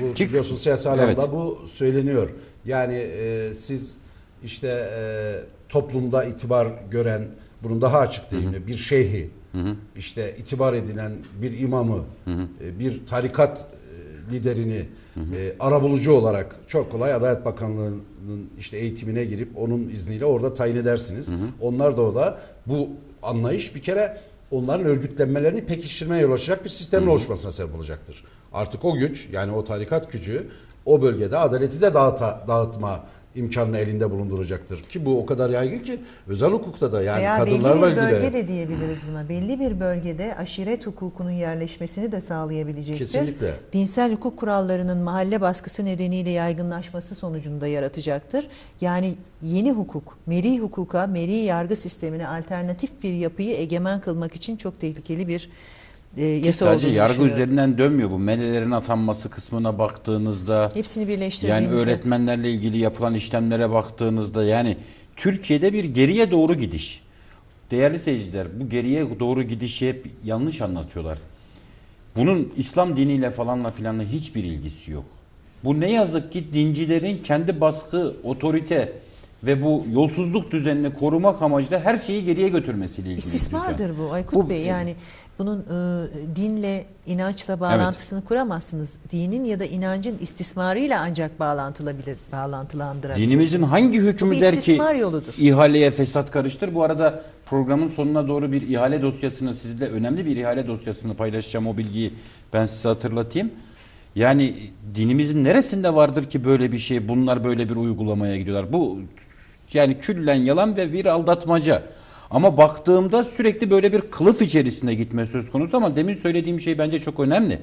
Bu Ki- biliyorsun siyasi alanda Evet. bu söyleniyor. Yani e, siz işte e, toplumda itibar gören, bunun daha açık deyimle bir şeyhi, işte itibar edilen bir imamı, e, bir tarikat e, liderini e, arabulucu olarak çok kolay Adalet Bakanlığı'nın işte eğitimine girip onun izniyle orada tayin edersiniz. Onlar da o da bu anlayış bir kere onların örgütlenmelerini pekiştirmeye yol açacak bir sistemin oluşmasına sebep olacaktır. Artık o güç yani o tarikat gücü o bölgede adaleti de dağıta, dağıtma imkanını elinde bulunduracaktır. Ki bu o kadar yaygın ki özel hukukta da yani Veya kadınlarla belli bir ilgili bölge de diyebiliriz buna. Belli bir bölgede aşiret hukukunun yerleşmesini de sağlayabilecektir. Kesinlikle. Dinsel hukuk kurallarının mahalle baskısı nedeniyle yaygınlaşması sonucunda yaratacaktır. Yani yeni hukuk, meri hukuka, meri yargı sistemine alternatif bir yapıyı egemen kılmak için çok tehlikeli bir e, yasa Sadece olduğunu yargı üzerinden dönmüyor bu. Melelerin atanması kısmına baktığınızda Hepsini yani birleştirdiğimizde. öğretmenlerle ilgili yapılan işlemlere baktığınızda yani Türkiye'de bir geriye doğru gidiş. Değerli seyirciler bu geriye doğru gidişi hep yanlış anlatıyorlar. Bunun İslam diniyle falanla filanla hiçbir ilgisi yok. Bu ne yazık ki dincilerin kendi baskı, otorite ve bu yolsuzluk düzenini korumak amacıyla her şeyi geriye götürmesiyle ilgili. İstismardır bu Aykut Bu- Bey. Yani bunun e, dinle, inançla bağlantısını kuramazsınız. Dinin ya da inancın istismarıyla ancak bağlantılabilir, bağlantılandırabilirsiniz. Dinimizin hangi hükmü der ki yoludur. ihaleye fesat karıştır. Bu arada programın sonuna doğru bir ihale dosyasını sizle önemli bir ihale dosyasını paylaşacağım. O bilgiyi ben size hatırlatayım. Yani dinimizin neresinde vardır ki böyle bir şey bunlar böyle bir uygulamaya gidiyorlar. Bu yani küllen yalan ve bir aldatmaca. Ama baktığımda sürekli böyle bir kılıf içerisinde gitme söz konusu ama demin söylediğim şey bence çok önemli.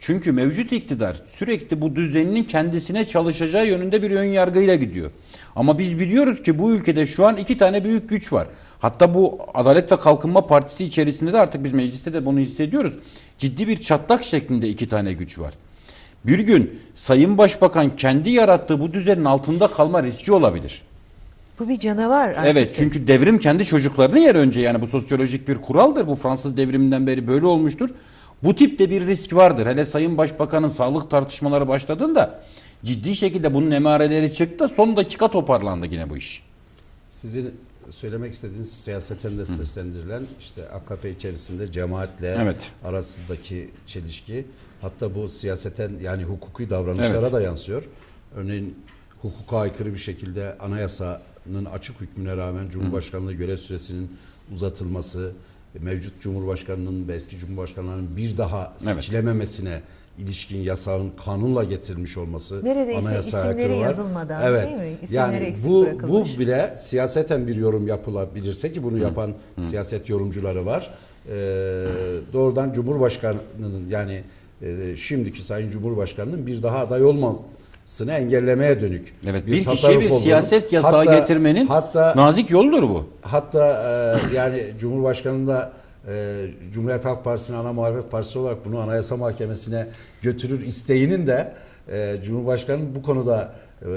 Çünkü mevcut iktidar sürekli bu düzeninin kendisine çalışacağı yönünde bir ön yargıyla gidiyor. Ama biz biliyoruz ki bu ülkede şu an iki tane büyük güç var. Hatta bu Adalet ve Kalkınma Partisi içerisinde de artık biz mecliste de bunu hissediyoruz. Ciddi bir çatlak şeklinde iki tane güç var. Bir gün Sayın Başbakan kendi yarattığı bu düzenin altında kalma riski olabilir. Bu bir canavar. Aykut Evet çünkü devrim kendi çocuklarını yer önce yani bu sosyolojik bir kuraldır. Bu Fransız devriminden beri böyle olmuştur. Bu tipte bir risk vardır. Hele Sayın Başbakan'ın sağlık tartışmaları başladığında ciddi şekilde bunun emareleri çıktı. Son dakika toparlandı yine bu iş. sizin söylemek istediğiniz siyaseten de seslendirilen işte AKP içerisinde cemaatle Evet. arasındaki çelişki hatta bu siyaseten yani hukuki davranışlara Evet. da yansıyor. Örneğin hukuka aykırı bir şekilde anayasanın açık hükmüne rağmen Cumhurbaşkanlığı görev süresinin uzatılması, mevcut Cumhurbaşkanının ve eski Cumhurbaşkanlarının bir daha Evet. seçilememesine ilişkin yasağın kanunla getirilmiş olması Neredeyse anayasaya isimleri aykırı var. yazılmadan, evet. değil mi? İsimleri Yani eksik bu, bu bile siyaseten bir yorum yapılabilirse ki bunu yapan siyaset yorumcuları var. Ee, doğrudan Cumhurbaşkanı'nın yani e, şimdiki Sayın Cumhurbaşkanı'nın bir daha aday olmasını engellemeye dönük. Evet bir, kişiye tasarruf bir olduğunu, siyaset yasağı hatta- getirmenin hatta nazik yoldur bu. Hatta e, yani Cumhurbaşkanı da e, Cumhuriyet Halk Partisi'nin ana muhalefet partisi olarak bunu Anayasa Mahkemesi'ne götürür isteğinin de e, Cumhurbaşkanı'nın bu konuda e,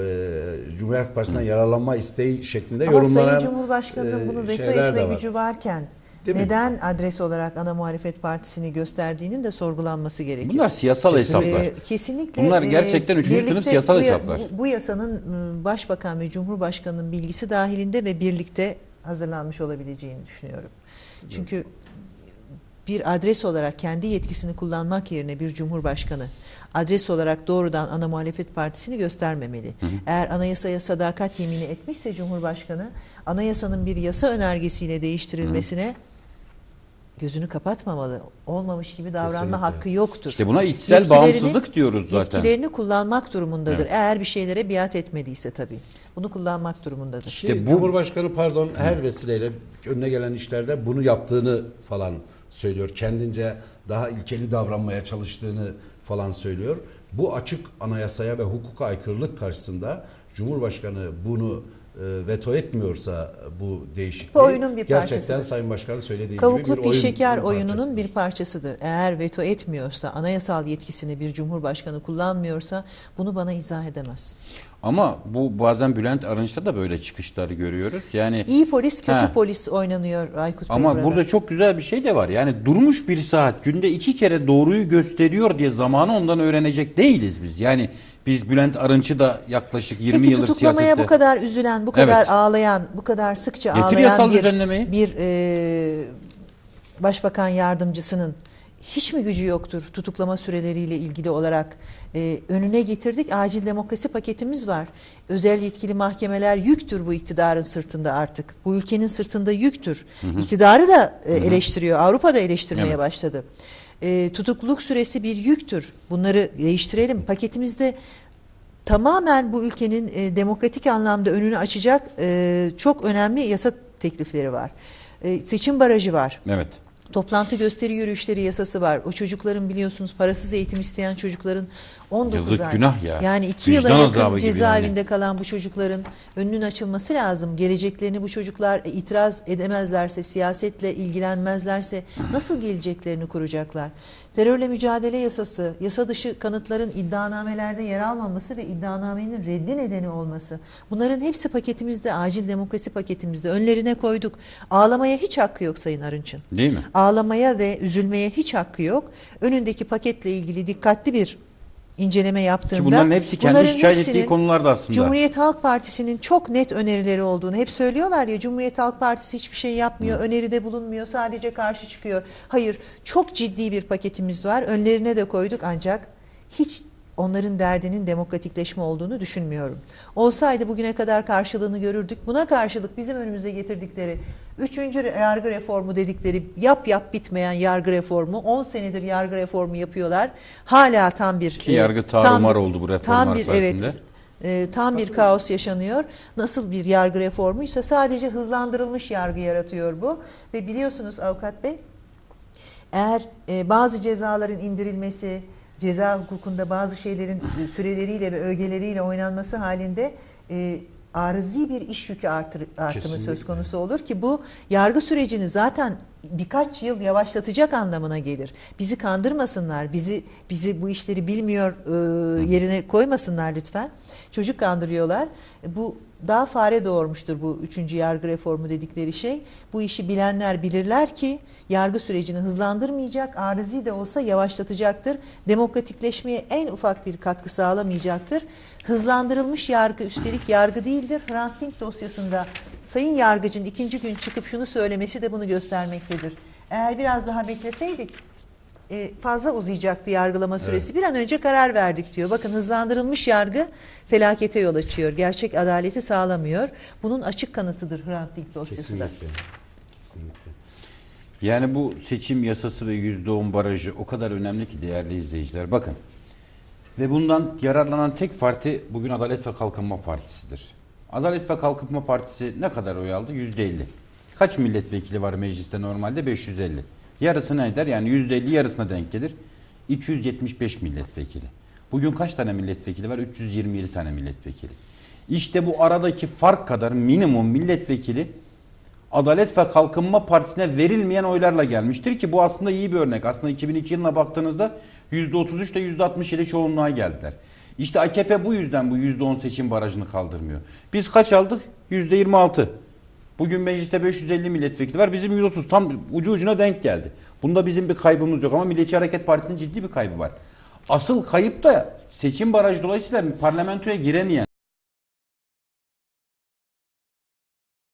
Cumhuriyet Halk Partisi'nden yararlanma isteği şeklinde Ama yorumlanan Sayın Cumhurbaşkanı'nın e, bunu veto etme gücü varken Değil mi? neden adres olarak ana muhalefet partisini gösterdiğinin de sorgulanması gerekir. Bunlar siyasal Kesinlikle. hesaplar. Ee, kesinlikle. Bunlar e, gerçekten üçüncü birlikte sınıf siyasal bu hesaplar. Bu, bu yasanın e, başbakan ve cumhurbaşkanının bilgisi dahilinde ve birlikte hazırlanmış olabileceğini düşünüyorum. Çünkü bir adres olarak kendi yetkisini kullanmak yerine bir cumhurbaşkanı adres olarak doğrudan ana muhalefet partisini göstermemeli. Eğer anayasaya sadakat yemini etmişse cumhurbaşkanı anayasanın bir yasa önergesiyle değiştirilmesine gözünü kapatmamalı. Olmamış gibi davranma Kesinlikle. hakkı yoktur. İşte buna içsel bağımsızlık diyoruz zaten. Yetkilerini kullanmak durumundadır. Evet. Eğer bir şeylere biat etmediyse tabii. Bunu kullanmak durumundadır. İşte İşte bu- Cumhurbaşkanı pardon her vesileyle önüne gelen işlerde bunu yaptığını falan söylüyor. Kendince daha ilkeli davranmaya çalıştığını falan söylüyor. Bu açık anayasaya ve hukuka aykırılık karşısında Cumhurbaşkanı bunu veto etmiyorsa bu değişikliği Bu oyunun bir gerçekten parçasıdır. Sayın Başkan'ın söylediği gibi Kavuklu bir bir oyun şeker bir oyununun bir parçasıdır. Eğer veto etmiyorsa, anayasal yetkisini bir cumhurbaşkanı kullanmıyorsa bunu bana izah edemez. Ama bu bazen Bülent Arınç'ta da böyle çıkışlar görüyoruz. Yani İyi polis, kötü Ha. polis oynanıyor Aykut Bey ama burada. burada çok güzel bir şey de var. Yani durmuş bir saat günde iki kere doğruyu gösteriyor diye zamanı ondan öğrenecek değiliz biz. Yani biz Bülent Arınç'ı da yaklaşık 20 Peki yıldır tutuklamaya siyasette... bu kadar üzülen, bu kadar Evet. ağlayan, bu kadar sıkça Getir ağlayan bir, bir e, başbakan yardımcısının hiç mi gücü yoktur tutuklama süreleriyle ilgili olarak? E, önüne getirdik acil demokrasi paketimiz var. Özel yetkili mahkemeler yüktür bu iktidarın sırtında artık. Bu ülkenin sırtında yüktür. İktidarı da e, eleştiriyor. Avrupa da eleştirmeye Evet. başladı. E, tutukluluk süresi bir yüktür. Bunları değiştirelim. Paketimizde tamamen bu ülkenin e, demokratik anlamda önünü açacak e, çok önemli yasa teklifleri var. E, seçim barajı var. Evet. Toplantı gösteri yürüyüşleri yasası var. O çocukların biliyorsunuz parasız eğitim isteyen çocukların 19 Yazık, ay. günah ya. Yani 2 yıla yakın cezaevinde kalan bu çocukların önünün açılması lazım. Geleceklerini bu çocuklar e, itiraz edemezlerse, siyasetle ilgilenmezlerse nasıl geleceklerini kuracaklar? Terörle mücadele yasası, yasa dışı kanıtların iddianamelerde yer almaması ve iddianamenin reddi nedeni olması. Bunların hepsi paketimizde, acil demokrasi paketimizde önlerine koyduk. Ağlamaya hiç hakkı yok Sayın Arınç'ın. Değil mi? Ağlamaya ve üzülmeye hiç hakkı yok. Önündeki paketle ilgili dikkatli bir inceleme yaptığında Ki bunların hepsi kendi bunların şikayet ettiği konularda aslında. Cumhuriyet Halk Partisi'nin çok net önerileri olduğunu hep söylüyorlar ya Cumhuriyet Halk Partisi hiçbir şey yapmıyor, öneride bulunmuyor, sadece karşı çıkıyor. Hayır, çok ciddi bir paketimiz var. Önlerine de koyduk ancak hiç onların derdinin demokratikleşme olduğunu düşünmüyorum. Olsaydı bugüne kadar karşılığını görürdük. Buna karşılık bizim önümüze getirdikleri Üçüncü yargı reformu dedikleri yap yap bitmeyen yargı reformu 10 senedir yargı reformu yapıyorlar. Hala tam bir Ki e, yargı tarumar oldu bu reformlar Tam bir evet sayesinde. e, tam bir kaos yaşanıyor. Nasıl bir yargı reformuysa sadece hızlandırılmış yargı yaratıyor bu. Ve biliyorsunuz avukat bey eğer e, bazı cezaların indirilmesi, ceza hukukunda bazı şeylerin süreleriyle ve ögeleriyle oynanması halinde e, arızi bir iş yükü artır, artımı Kesinlikle. söz konusu olur ki bu yargı sürecini zaten birkaç yıl yavaşlatacak anlamına gelir. Bizi kandırmasınlar, bizi bizi bu işleri bilmiyor e, yerine koymasınlar lütfen. Çocuk kandırıyorlar. E, Bu daha fare doğurmuştur bu üçüncü yargı reformu dedikleri şey. Bu işi bilenler bilirler ki yargı sürecini hızlandırmayacak, arızi de olsa yavaşlatacaktır. Demokratikleşmeye en ufak bir katkı sağlamayacaktır. Hızlandırılmış yargı üstelik yargı değildir. Hrant Dink dosyasında Sayın Yargıcın ikinci gün çıkıp şunu söylemesi de bunu göstermektedir. Eğer biraz daha bekleseydik e, fazla uzayacaktı yargılama süresi. Bir an önce karar verdik diyor. Bakın hızlandırılmış yargı felakete yol açıyor. Gerçek adaleti sağlamıyor. Bunun açık kanıtıdır Hrant Dink dosyası da. Kesinlikle. Kesinlikle. Yani bu seçim yasası ve %10 barajı o kadar önemli ki değerli izleyiciler. Bakın. Ve bundan yararlanan tek parti bugün Adalet ve Kalkınma Partisi'dir. Adalet ve Kalkınma Partisi ne kadar oy aldı? %50. Kaç milletvekili var mecliste normalde? 550. Yarısı ne eder? Yani %50 yarısına denk gelir. 275 milletvekili. Bugün kaç tane milletvekili var? 327 tane milletvekili. İşte bu aradaki fark kadar minimum milletvekili Adalet ve Kalkınma Partisi'ne verilmeyen oylarla gelmiştir ki bu aslında iyi bir örnek. Aslında 2002 yılına baktığınızda %33 ile %67 çoğunluğa geldiler. İşte AKP bu yüzden bu %10 seçim barajını kaldırmıyor. Biz kaç aldık? %26. Bugün mecliste 550 milletvekili var. Bizim 130 tam ucu ucuna denk geldi. Bunda bizim bir kaybımız yok ama Milliyetçi Hareket Partisi'nin ciddi bir kaybı var. Asıl kayıp da seçim barajı dolayısıyla parlamentoya giremeyen